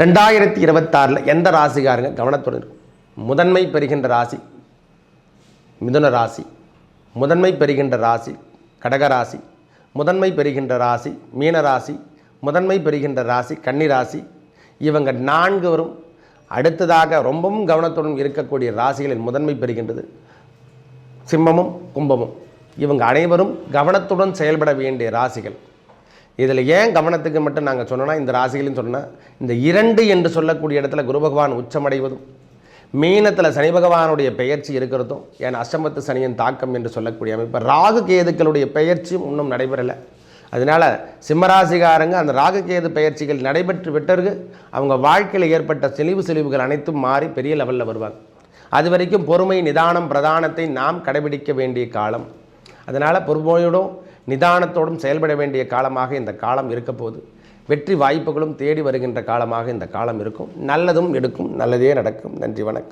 ரெண்டாயிரத்தி இருபத்தாறில் எந்த ராசிக்காரங்க கவனத்துடன் இருக்கும்? முதன்மை பெறுகின்ற ராசி மிதுன ராசி முதன்மை பெறுகின்ற ராசி கடக ராசி முதன்மை பெறுகின்ற ராசி மீன ராசி முதன்மை பெறுகின்ற ராசி கன்னிராசி இவங்க நான்குவரும் அடுத்ததாக ரொம்பவும் கவனத்துடன் இருக்கக்கூடிய ராசிகளில் முதன்மை பெறுகின்றது. சிம்மமும் கும்பமும். இவங்க அனைவரும் கவனத்துடன் செயல்பட வேண்டிய ராசிகள். இதில் ஏன் கவனத்துக்கு மட்டும் நாங்கள் சொன்னோன்னா இந்த ராசிகளையும் சொன்னால் இந்த இரண்டு என்று சொல்லக்கூடிய இடத்துல குரு பகவான் உச்சமடைவதும் மீனத்தில் சனி பகவானுடைய பெயர்ச்சி இருக்கிறதும் ஏன் அஷ்டமத்து சனியின் தாக்கம் என்று சொல்லக்கூடிய அமைப்பு ராகு கேதுக்களுடைய பெயர்ச்சியும் இன்னும் நடைபெறலை. அதனால் சிம்மராசிகாரங்க அந்த ராகு கேது நடைபெற்று விட்டருக்கு அவங்க வாழ்க்கையில் ஏற்பட்ட செழிவு செழிவுகள் அனைத்தும் மாறி பெரிய லெவலில் வருவாங்க. அது வரைக்கும் பொறுமை நிதானம் பிரதானத்தை நாம் கடைபிடிக்க வேண்டிய காலம். அதனால் பொறுமையோடும் நிதானத்தோடும் செயல்பட வேண்டிய காலமாக இந்த காலம் இருக்க வெற்றி வாய்ப்புகளும் தேடி வருகின்ற காலமாக இந்த காலம் இருக்கும். நல்லதும் எடுக்கும் நல்லதே நடக்கும். நன்றி வணக்கம்.